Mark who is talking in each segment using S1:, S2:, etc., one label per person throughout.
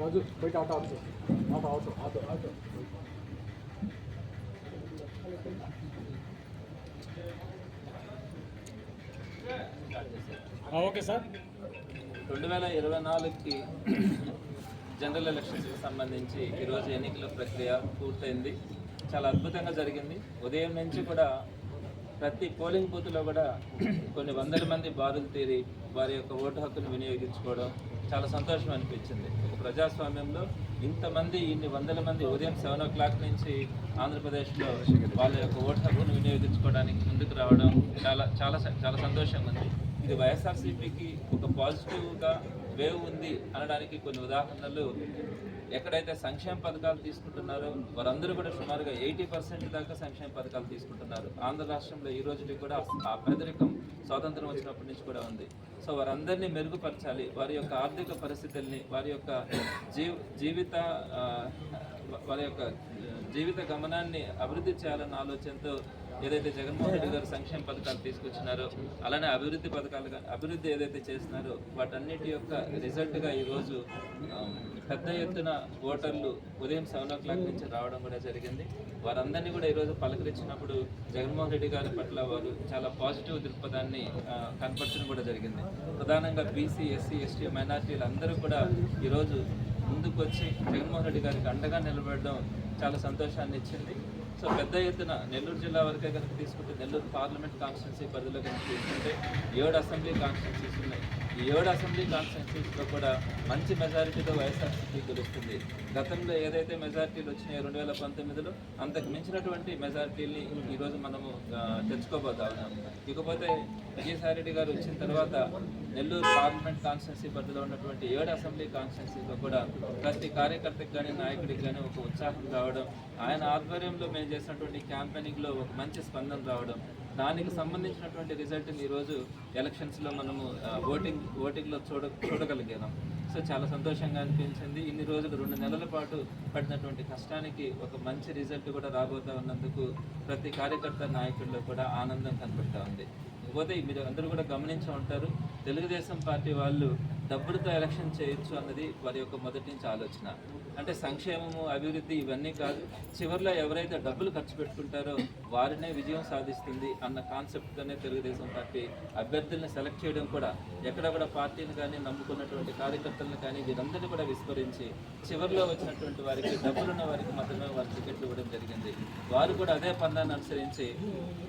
S1: రాజు బయట ఆటో ఆపు. Auto auto auto auto. Okay sir.
S2: రెండు వేల ఇరవై నాలుగుకి జనరల్ ఎలక్షన్స్కి సంబంధించి ఈరోజు ఎన్నికల ప్రక్రియ పూర్తయింది. చాలా అద్భుతంగా జరిగింది. ఉదయం నుంచి కూడా ప్రతి పోలింగ్ బూత్లో కూడా కొన్ని వందల మంది బారులు తీరి వారి యొక్క ఓటు హక్కును వినియోగించుకోవడం చాలా సంతోషం అనిపించింది. ఒక ప్రజాస్వామ్యంలో ఇంతమంది ఇన్ని వందల మంది ఉదయం సెవెన్ ఓ క్లాక్ నుంచి ఆంధ్రప్రదేశ్లో వాళ్ళ యొక్క ఓటు హక్కును వినియోగించుకోవడానికి ముందుకు రావడం చాలా చాలా చాలా సంతోషంగా ఉంది. ఇది వైఎస్ఆర్సీపీకి ఒక పాజిటివ్గా వేవ్ ఉంది అనడానికి కొన్ని ఉదాహరణలు ఎక్కడైతే సంక్షేమ పథకాలు తీసుకుంటున్నారో వారందరూ కూడా సుమారుగా ఎయిటీ పర్సెంట్ దాకా సంక్షేమ పథకాలు తీసుకుంటున్నారు. ఆంధ్ర రాష్ట్రంలో ఈ రోజుకి కూడా ఆ పేదరికం స్వాతంత్రం వచ్చినప్పటి నుంచి కూడా ఉంది. సో వారందరినీ మెరుగుపరచాలి. వారి యొక్క ఆర్థిక పరిస్థితుల్ని వారి యొక్క జీవ జీవిత వారి యొక్క జీవిత గమనాన్ని అభివృద్ధి చేయాలన్న ఆలోచనతో ఏదైతే జగన్మోహన్ రెడ్డి గారు సంక్షేమ పథకాలు తీసుకొచ్చినారో అలానే అభివృద్ధి పథకాలు అభివృద్ధి ఏదైతే చేసినారో వాటన్నిటి యొక్క రిజల్ట్గా ఈరోజు పెద్ద ఎత్తున ఓటర్లు ఉదయం సెవెన్ ఓ క్లాక్ నుంచి రావడం కూడా జరిగింది. వారందరినీ కూడా ఈరోజు పలకరించినప్పుడు జగన్మోహన్ రెడ్డి గారి పట్ల వారు చాలా పాజిటివ్ దృక్పథాన్ని కనపరచడం కూడా జరిగింది. ప్రధానంగా బీసీ ఎస్సీ ఎస్టీ మైనార్టీలు అందరూ కూడా ఈరోజు ముందుకు వచ్చి జగన్మోహన్ రెడ్డి గారికి అండగా నిలబడడం చాలా సంతోషాన్ని ఇచ్చింది. సో పెద్ద ఎత్తున నెల్లూరు జిల్లా వరకే కనుక తీసుకుంటే నెల్లూరు పార్లమెంట్ కాన్స్టిట్యున్సీ పరిధిలో కనుక తీసుకుంటే ఏడు అసెంబ్లీ కాన్స్టిట్యున్సీస్ ఉన్నాయి. ఈ ఏడు అసెంబ్లీ కాన్స్టిట్యున్సీస్లో కూడా మంచి మెజారిటీతో వైఎస్ఆర్సీపీ గెలుస్తుంది. గతంలో ఏదైతే మెజారిటీలు వచ్చినాయో రెండు వేల పంతొమ్మిదిలో అంతకు మించినటువంటి మెజారిటీని ఈరోజు మనము తెచ్చుకోబోతా ఉన్నాం. ఇకపోతే విజయసాయిరెడ్డి గారు వచ్చిన తర్వాత నెల్లూరు పార్లమెంట్ కాన్స్టిట్యున్సీ పరిధిలో ఉన్నటువంటి ఏడు అసెంబ్లీ కాన్స్టిట్యున్సీలో కూడా ప్రతి కార్యకర్తకి కానీ నాయకుడికి కానీ ఒక ఉత్సాహం రావడం ఆయన ఆధ్వర్యంలో మేము చేసినటువంటి క్యాంపెయినింగ్లో ఒక మంచి స్పందన రావడం దానికి సంబంధించినటువంటి రిజల్ట్ని ఈరోజు ఎలక్షన్స్లో మనము ఓటింగ్ ఓటింగ్లో చూడ చూడగలిగాం సో చాలా సంతోషంగా అనిపించింది. ఇన్ని రోజులు రెండు నెలల పాటు పడినటువంటి కష్టానికి ఒక మంచి రిజల్ట్ కూడా రాబోతా ఉన్నందుకు ప్రతి కార్యకర్త నాయకుల్లో కూడా ఆనందం కనబడతా ఉంది. పోతే మీరు అందరూ కూడా గమనించి ఉంటారు. తెలుగుదేశం పార్టీ వాళ్ళు డబ్బులతో ఎలక్షన్ చేయొచ్చు అన్నది వారి యొక్క మొదటి నుంచి ఆలోచన. అంటే సంక్షేమము అభివృద్ధి ఇవన్నీ కాదు చివరిలో ఎవరైతే డబ్బులు ఖర్చు పెట్టుకుంటారో వారినే విజయం సాధిస్తుంది అన్న కాన్సెప్ట్తోనే తెలుగుదేశం పార్టీ అభ్యర్థుల్ని సెలెక్ట్ చేయడం కూడా ఎక్కడ కూడా పార్టీని కానీ నమ్ముకున్నటువంటి కార్యకర్తలను కానీ వీరందరినీ కూడా విస్మరించి చివరిలో వచ్చినటువంటి వారికి డబ్బులున్న వారికి మాత్రమే వారి టికెట్లు ఇవ్వడం జరిగింది. వారు కూడా అదే పందాన్ని అనుసరించి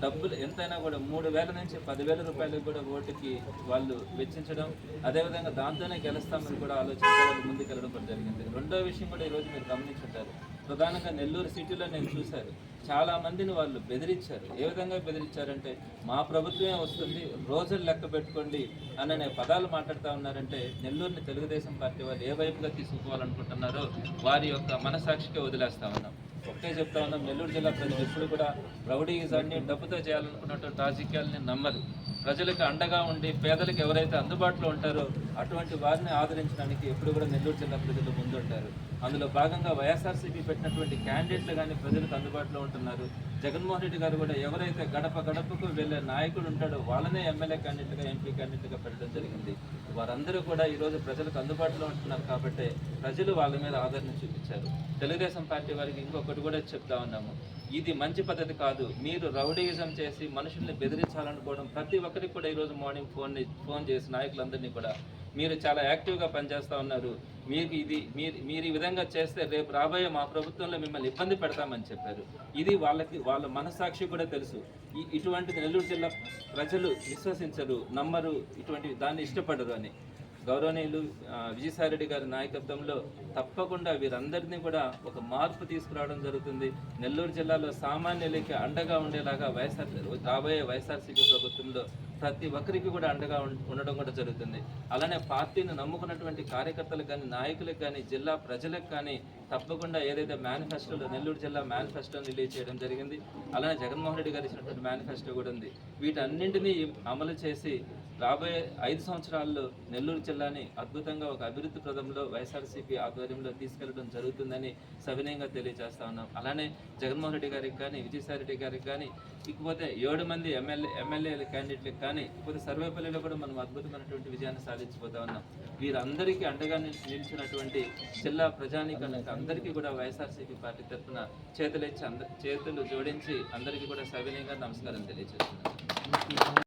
S2: డబ్బులు ఎంతైనా కూడా మూడు వేల నుంచి పదివేల రూపాయలకు కూడా ఓటుకి వాళ్ళు వెచ్చించడం అదేవిధంగా దాంతోనే గెలుస్తామని కూడా ఆలోచించి ముందుకు ముందుకెళ్ళడం కూడా జరిగింది. రెండో విషయం కూడా ఈరోజు మీరు గమనించుంటారు. ప్రధానంగా నెల్లూరు సిటీలో నేను చూశారు చాలా మందిని వాళ్ళు బెదిరించారు. ఏ విధంగా బెదిరించారంటే మా ప్రభుత్వమే వస్తుంది రోజులు లెక్క పెట్టుకోండి అనే పదాలు మాట్లాడుతూ ఉన్నారంటే నెల్లూరుని తెలుగుదేశం పార్టీ వాళ్ళు ఏ వైపుగా తీసుకోవాలనుకుంటున్నారో వారి యొక్క మనసాక్షికే వదిలేస్తా ఉన్నాం. ఒకటే చెప్తా ఉన్నాం నెల్లూరు జిల్లా ప్రజలు ఎప్పుడు కూడా రౌడీజాన్ని డబ్బుతో చేయాలనుకున్నటువంటి రాజకీయాలని నమ్మరు. ప్రజలకు అండగా ఉండి పేదలకు ఎవరైతే అందుబాటులో ఉంటారో అటువంటి వారిని ఆదరించడానికి ఎప్పుడు కూడా నెల్లూరు జిల్లా ప్రజలు ముందుంటారు. అందులో భాగంగా వైఎస్ఆర్సీపీ పెట్టినటువంటి క్యాండిడేట్లు కానీ ప్రజలకు అందుబాటులో ఉంటున్నారు. జగన్మోహన్ రెడ్డి గారు కూడా ఎవరైతే గడప గడపకు వెళ్ళే నాయకుడు ఉంటాడో వాళ్ళనే ఎమ్మెల్యే క్యాండిడేట్గా ఎంపీ క్యాండిడేట్గా పెట్టడం జరిగింది. వారందరూ కూడా ఈరోజు ప్రజలకు అందుబాటులో ఉంటున్నారు కాబట్టి ప్రజలు వాళ్ళ మీద ఆదరణ చూపించారు. తెలుగుదేశం పార్టీ వారికి ఇంకొకటి కూడా చెప్తా ఉన్నాము. ఇది మంచి పద్ధతి కాదు. మీరు రౌడీయిజం చేసి మనుషుల్ని బెదిరించాలనుకోవడం ప్రతి ఒక్కరికి కూడా ఈరోజు మార్నింగ్ ఫోన్ ఫోన్ చేసి నాయకులందరినీ కూడా మీరు చాలా యాక్టివ్గా పనిచేస్తూ ఉన్నారు. మీకు ఇది మీరు మీరు ఈ విధంగా చేస్తే రేపు రాబోయే మా ప్రభుత్వంలో మిమ్మల్ని ఇబ్బంది పెడతామని చెప్పారు. ఇది వాళ్ళకి వాళ్ళ మనసాక్షి కూడా తెలుసు. ఈ ఇటువంటి నెల్లూరు జిల్లా ప్రజలు విశ్వసించరు నమ్మరు ఇటువంటి దాన్ని ఇష్టపడరు అని. గౌరవనీయులు విజయసాయిరెడ్డి గారి నాయకత్వంలో తప్పకుండా వీరందరినీ కూడా ఒక మార్పు తీసుకురావడం జరుగుతుంది. నెల్లూరు జిల్లాలో సామాన్యులకి అండగా ఉండేలాగా వైఎస్ఆర్ రాబోయే వైఎస్ఆర్సీపీ ప్రభుత్వంలో ప్రతి ఒక్కరికి కూడా అండగా ఉండడం కూడా జరుగుతుంది. అలానే పార్టీని నమ్ముకున్నటువంటి కార్యకర్తలకు కానీ నాయకులకు కానీ జిల్లా ప్రజలకు కానీ తప్పకుండా ఏదైతే మేనిఫెస్టోలో నెల్లూరు జిల్లా మేనిఫెస్టోని రిలీజ్ చేయడం జరిగింది. అలానే జగన్మోహన్ రెడ్డి గారు ఇచ్చినటువంటి మేనిఫెస్టో కూడా ఉంది. వీటన్నింటినీ అమలు చేసి రాబోయే ఐదు సంవత్సరాల్లో నెల్లూరు జిల్లాని అద్భుతంగా ఒక అభివృద్ధి ప్రదంలో వైఎస్ఆర్సీపీ ఆధ్వర్యంలో తీసుకెళ్ళడం జరుగుతుందని సవినయంగా తెలియజేస్తా ఉన్నాం. అలానే జగన్మోహన్ రెడ్డి గారికి కానీ విజయసాయి రెడ్డి గారికి కానీ ఇకపోతే ఏడు మంది ఎమ్మెల్యే ఎమ్మెల్యేల క్యాండిడేట్లకు కానీ ఇప్పుడు సర్వేపల్లిలో కూడా మనం అద్భుతమైనటువంటి విజయాన్ని సాధించబోతా ఉన్నాం. వీరందరికీ అండగా నిలిచినటువంటి జిల్లా ప్రజానీకానికి అందరికీ కూడా వైఎస్ఆర్సీపీ పార్టీ తరఫున చేతులెచ్చి అంద చేతులు జోడించి అందరికీ కూడా సవినయంగా నమస్కారం తెలియజేస్తున్నాను.